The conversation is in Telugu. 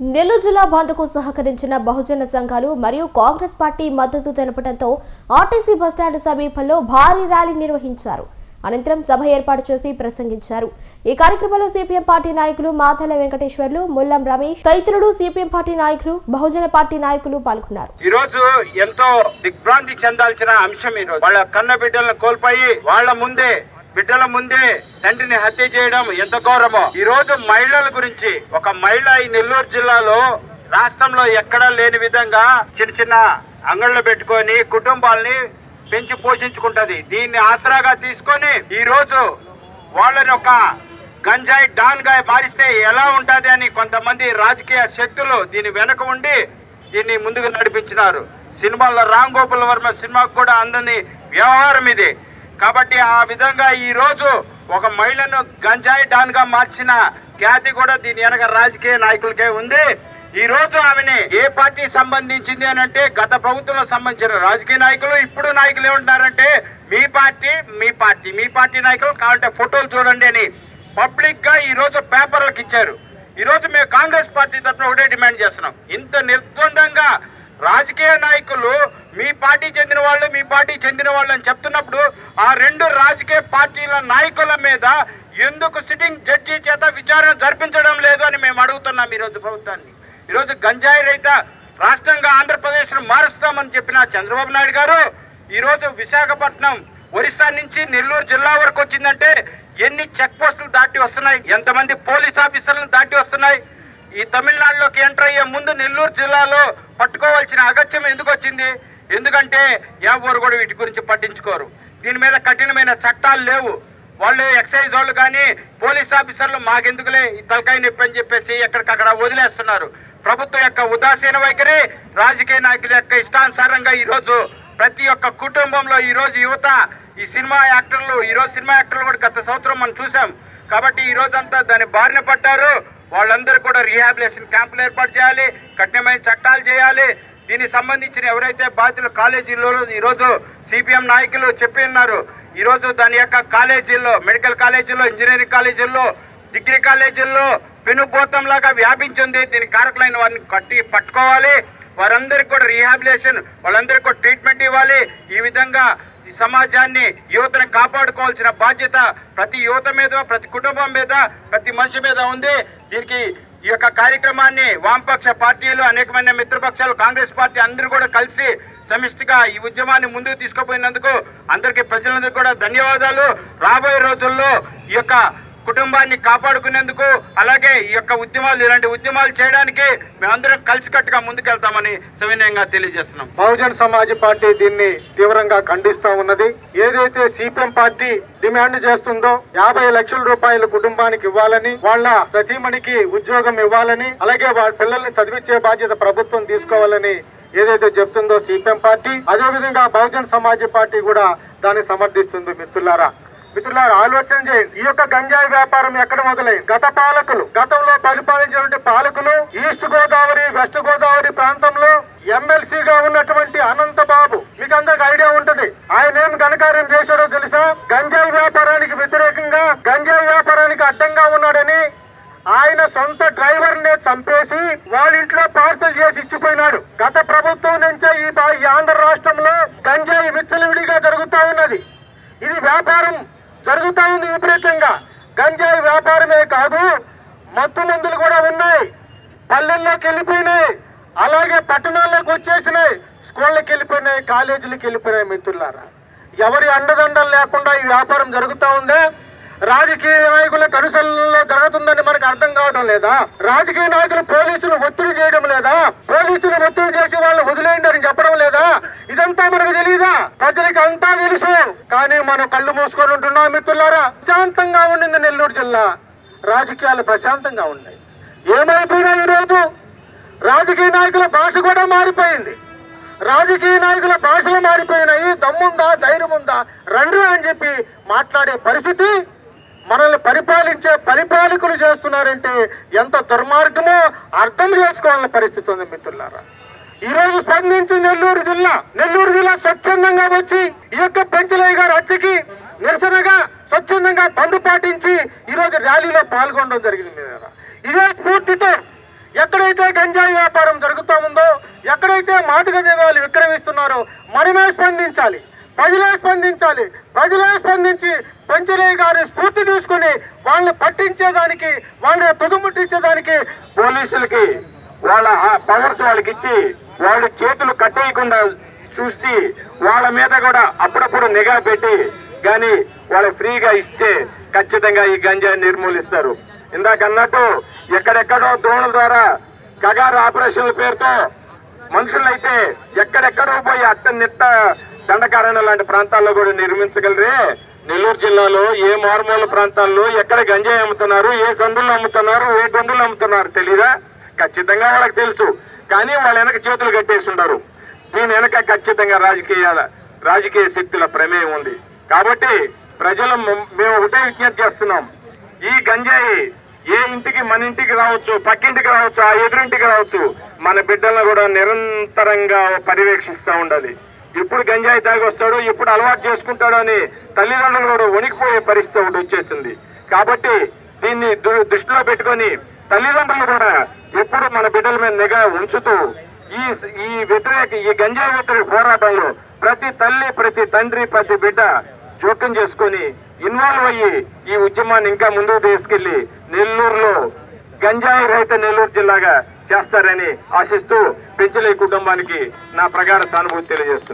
నెల్లూరు జిల్లా బంద్కు సహకరించిన బహుజన సంఘాలు మరియు కాంగ్రెస్ పార్టీ మద్దతు తెలపడంతో ఆర్టీసీ బస్టాండ్ సమీపంలో భారీ ర్యాలీ నిర్వహించారు. అనంతరం సభ ఏర్పాటు చేసి ప్రసంగించారు. ఈ కార్యక్రమంలో సిపిఎం పార్టీ నాయకులు మాతల వెంకటేశ్వర్లు ముల్లం రమేష్ తదితరులు సిపిఎం పార్టీ నాయకులు బహుజన పార్టీ నాయకులు పాల్గొన్నారు. ఈ రోజు ఎంతో దిగ్భ్రాంతి చెందాల్సిన అంశం ఈ రోజు. వాళ్ళ కన్న బిడ్డలను కోల్పోయి వాళ్ళ ముందే బిడ్డల ముందే తండ్రిని హత్య చేయడం ఎంత ఘోరమో. ఈ రోజు మహిళల గురించి ఒక మహిళ ఈ నెల్లూరు జిల్లాలో రాష్ట్రంలో ఎక్కడా లేని విధంగా చిన్న చిన్న అంగళ్ళు పెట్టుకొని కుటుంబాల్ని పెంచి పోషించుకుంటది. దీన్ని ఆసరాగా తీసుకొని ఈ రోజు వాళ్ళని ఒక గంజాయి డాన్గా మారిస్తే ఎలా ఉంటది అని కొంతమంది రాజకీయ శక్తులు దీని వెనక ఉండి దీన్ని ముందుకు నడిపించినారు. సినిమాల్లో రామ్ గోపాల్ వర్మ సినిమాకు కూడా అందని వ్యవహారం ఇది. కాబట్టి ఆ విధంగా ఈరోజు ఒక మహిళను గంజాయి డాన్గా మార్చిన ఖ్యాతి కూడా దీని వెనక రాజకీయ నాయకులకే ఉంది. ఈ రోజు ఆమెని ఏ పార్టీ సంబంధించింది అని అంటే గత ప్రభుత్వంలో సంబంధించిన రాజకీయ నాయకులు ఇప్పుడు నాయకులు ఏమంటున్నారంటే మీ పార్టీ మీ పార్టీ మీ పార్టీ నాయకులు కావాలంటే ఫోటోలు చూడండి అని పబ్లిక్గా ఈ రోజు పేపర్లకు ఇచ్చారు. ఈ రోజు మేము కాంగ్రెస్ పార్టీ తరఫున ఒకటే డిమాండ్ చేస్తున్నాం. ఇంత నిర్ద్వందంగా రాజకీయ నాయకులు మీ పార్టీ చెందిన వాళ్ళు మీ పార్టీ చెందిన వాళ్ళు అని చెప్తున్నప్పుడు ఆ రెండు రాజకీయ పార్టీల నాయకుల మీద ఎందుకు సిట్టింగ్ జడ్జి చేత విచారణ జరిపించడం లేదు అని మేము అడుగుతున్నాం ఈరోజు ప్రభుత్వాన్ని. ఈరోజు గంజాయి రైత రాష్ట్రంగా ఆంధ్రప్రదేశ్ను మారుస్తామని చెప్పిన చంద్రబాబు నాయుడు గారు ఈరోజు విశాఖపట్నం ఒరిస్సా నుంచి నెల్లూరు జిల్లా వరకు వచ్చిందంటే ఎన్ని చెక్ పోస్టులు దాటి వస్తున్నాయి? ఎంతమంది పోలీస్ ఆఫీసర్లను దాటి వస్తున్నాయి? ఈ తమిళనాడులోకి ఎంటర్ అయ్యే ముందు నెల్లూరు జిల్లాలో పట్టుకోవాల్సిన అగత్యం ఎందుకు వచ్చింది? ఎందుకంటే ఎవరు కూడా వీటి గురించి పట్టించుకోరు. దీని మీద కఠినమైన చట్టాలు లేవు. వాళ్ళు ఎక్సైజ్ వాళ్ళు కానీ పోలీస్ ఆఫీసర్లు మాకెందుకులే ఈ తలకాయ నొప్పి అని చెప్పేసి ఎక్కడికక్కడ వదిలేస్తున్నారు. ప్రభుత్వం యొక్క ఉదాసీన వైఖరి రాజకీయ నాయకుల యొక్క ఇష్టానుసారంగా ఈరోజు ప్రతి ఒక్క కుటుంబంలో ఈరోజు యువత ఈ సినిమా యాక్టర్లు ఈరోజు సినిమా యాక్టర్లు కూడా గత సంవత్సరం మనం చూసాం కాబట్టి ఈ దాన్ని దాని బారిన పడ్డారు. వాళ్ళందరూ కూడా రీహాబిలేషన్ క్యాంపులు ఏర్పాటు చేయాలి కఠినమైన చట్టాలు చేయాలి. దీనికి సంబంధించిన ఎవరైతే బాధితులు కాలేజీల్లో ఈరోజు సిపిఎం నాయకులు చెప్పి ఉన్నారు ఈరోజు దాని యొక్క కాలేజీల్లో మెడికల్ కాలేజీల్లో ఇంజనీరింగ్ కాలేజీల్లో డిగ్రీ కాలేజీల్లో పెనుభూతంలాగా వ్యాపించింది దీని కారకులైన వారిని కట్టి పట్టుకోవాలి. వారందరికీ కూడా రీహాబిలేషన్ వాళ్ళందరికీ కూడా ట్రీట్మెంట్ ఇవ్వాలి. ఈ విధంగా సమాజాన్ని యువతను కాపాడుకోవాల్సిన బాధ్యత ప్రతి యువత మీద ప్రతి కుటుంబం మీద ప్రతి మనిషి మీద ఉంది. దీనికి ఈ యొక్క కార్యక్రమాన్ని వామపక్ష పార్టీలు అనేకమైన మిత్రపక్షాలు కాంగ్రెస్ పార్టీ అందరూ కూడా కలిసి సమిష్టిగా ఈ ఉద్యమాన్ని ముందుకు తీసుకుపోయినందుకు అందరికీ ప్రజలందరికీ కూడా ధన్యవాదాలు. రాబోయే రోజుల్లో ఈ యొక్క కుటుంబాన్ని కాపాడుకునేందుకు అలాగే ఈ యొక్క ఉద్యమాలు ఇలాంటి ఉద్యమాలు చేయడానికి మేమందరం కలిసికట్టుగా ముందుకెళ్తామని సవినయంగా తెలియజేస్తున్నాం. బహుజన్ సమాజ్ పార్టీ దీన్ని తీవ్రంగా ఖండిస్తా ఉన్నది. ఏదైతే సిపిఎం పార్టీ డిమాండ్ చేస్తుందో యాభై లక్షల రూపాయలు కుటుంబానికి ఇవ్వాలని వాళ్ళ సతీమణికి ఉద్యోగం ఇవ్వాలని అలాగే వాళ్ళ పిల్లల్ని చదివించే బాధ్యత ప్రభుత్వం తీసుకోవాలని ఏదైతే చెప్తుందో సిపిఎం పార్టీ అదేవిధంగా బహుజన్ సమాజ్ పార్టీ కూడా దాన్ని సమర్థిస్తుంది మిత్రులారా. మిత్రులారు ఆలోచన చేయండి. ఈ యొక్క గంజాయి వ్యాపారం ఎక్కడ మొదలైంది? గత పాలకులు గతంలో పరిపాలించినటువంటి పాలకులు ఈస్ట్ గోదావరి వెస్ట్ గోదావరి ప్రాంతంలో ఎమ్మెల్సీగా ఉన్నటువంటి అనంత బాబు. మీకు అందరికి ఐడియా ఉంటది. ఆయన ఏం ఘనకార్యం చేశాడో తెలుసా? గంజాయి వ్యాపారానికి వ్యతిరేకంగా గంజాయి వ్యాపారానికి అడ్డంగా ఉన్నాడని ఆయన సొంత డ్రైవర్ నే చంపేసి వాళ్ళ ఇంట్లో పార్సల్ చేసి ఇచ్చిపోయినాడు. గత ప్రభుత్వం నుంచే ఈ ఈ ఆంధ్ర రాష్ట్రంలో గంజాయి విచ్చలవిడిగా జరుగుతా ఉన్నది. ఇది వ్యాపారం జరుగుతా ఉంది విపరీతంగా. గంజాయి వ్యాపారమే కాదు మత్తు మందులు కూడా ఉన్నాయి. పల్లెల్లోకి వెళ్ళిపోయినాయి. అలాగే పట్టణాల్లోకి వచ్చేసినాయి. స్కూళ్ళకి వెళ్ళిపోయినాయి కాలేజీలకు వెళ్ళిపోయినాయి మిత్రులారా. ఎవరి అండదండలు లేకుండా ఈ వ్యాపారం జరుగుతూ ఉందా? రాజకీయ నాయకుల కనుసల్లో జరుగుతుందని మనకు అర్థం కావడం లేదా? రాజకీయ నాయకులు పోలీసులు ఒత్తిడి చేయడం లేదా? పోలీసులు ఒత్తిడి చేసి వాళ్ళు వదిలేయండి అని చెప్పడం లేదా? ఇదంతా మనకు తెలియదా ప్రజలకు అంతా తెలుసు. కానీ మనం కళ్ళు మూసుకొని ఉంటున్నాం మిత్రులారా? ప్రశాంతంగా ఉండింది నెల్లూరు జిల్లా. రాజకీయాలు ప్రశాంతంగా ఉన్నాయి. ఏమైపోయినాయి ఈరోజు? రాజకీయ నాయకుల భాష కూడా మారిపోయింది. రాజకీయ నాయకుల భాషలు మారిపోయినాయి. దమ్ముందా ధైర్యం ఉందా రండి అని చెప్పి మాట్లాడే పరిస్థితి మనల్ని పరిపాలించే పరిపాలకులు చేస్తున్నారంటే ఎంత దుర్మార్గమో అర్థం చేసుకోవాలన్న పరిస్థితి ఉంది మిత్రులారా. ఈ రోజు స్పందించి నెల్లూరు జిల్లా. నెల్లూరు జిల్లా స్వచ్ఛందంగా వచ్చి ఈ యొక్క పెంచలయ్య గారి హత్యకి నిరసనగా స్వచ్ఛందంగా బంద్ పాటించి ఈ రోజు ర్యాలీలో పాల్గొనడం జరిగింది. ఇదే స్ఫూర్తితో ఎక్కడైతే గంజాయి వ్యాపారం జరుగుతూ ఉందో ఎక్కడైతే మాదక ద్రవ్యాలు విక్రమిస్తున్నారో మనమే స్పందించాలి. ప్రజలే స్పందించాలి. ప్రజలే స్పందించి పెంచలే గారి స్ఫూర్తి తీసుకుని వాళ్ళని పట్టించేదానికి వాళ్ళని తుదుముట్టించేదానికి పోలీసులకి వాళ్ళ పవర్స్ వాళ్ళకి ఇచ్చి వాళ్ళు చేతులు కట్టేయకుండా చూసి వాళ్ళ మీద కూడా అప్పుడప్పుడు నిఘా పెట్టి కానీ వాళ్ళు ఫ్రీగా ఇస్తే ఖచ్చితంగా ఈ గంజా నిర్మూలిస్తారు. ఇందాక అన్నట్టు ఎక్కడెక్కడో ద్రోణుల ద్వారా గగారు ఆపరేషన్ల పేరుతో మనుషులైతే ఎక్కడెక్కడో పోయి అట్ట నిట్ట దండకారణ్యం లాంటి ప్రాంతాల్లో కూడా నిర్మించగలరే? నెల్లూరు జిల్లాలో ఏ మారుమూల ప్రాంతాల్లో ఎక్కడ గంజాయి అమ్ముతున్నారు? ఏ సందుల్లో అమ్ముతున్నారు? ఏ గొంతులు అమ్ముతున్నారు? తెలీదా? ఖచ్చితంగా వాళ్ళకి తెలుసు. కానీ వాళ్ళ వెనక చేతులు కట్టేసి ఉండరు దీని వెనక ఖచ్చితంగా రాజకీయాల రాజకీయ శక్తుల ప్రమేయం ఉంది. కాబట్టి ప్రజలు మేము ఒకటే విజ్ఞప్తి చేస్తున్నాం. ఈ గంజాయి ఏ ఇంటికి మన ఇంటికి రావచ్చు పక్కింటికి రావచ్చు ఆ ఎదురింటికి రావచ్చు మన బిడ్డలను కూడా నిరంతరంగా పర్యవేక్షిస్తూ ఉండాలి. ఎప్పుడు గంజాయి తాగి వస్తాడో అలవాటు చేసుకుంటాడో అని తల్లిదండ్రులు కూడా వణికిపోయే పరిస్థితి ఒకటి వచ్చేసింది. కాబట్టి దీన్ని దు- దృష్టిలో పెట్టుకొని తల్లిదండ్రులు కూడా ఎప్పుడు మన బిడ్డల మీద నిఘా ఉంచుతూ ఈ ఈ వ్యతిరేక ఈ గంజాయి వ్యతిరేక పోరాటంలో ప్రతి తల్లి ప్రతి తండ్రి ప్రతి బిడ్డ జోక్యం చేసుకొని ఇన్వాల్వ్ అయ్యి ఈ ఉద్యమాన్ని ఇంకా ముందుకు తీసుకెళ్ళి నెల్లూరులో గంజాయి రహిత నెల్లూరు జిల్లాగా చేస్తారని ఆశిస్తూ పెంచలే కుటుంబానికి నా ప్రగాఢ సానుభూతి తెలియజేస్తున్నాను.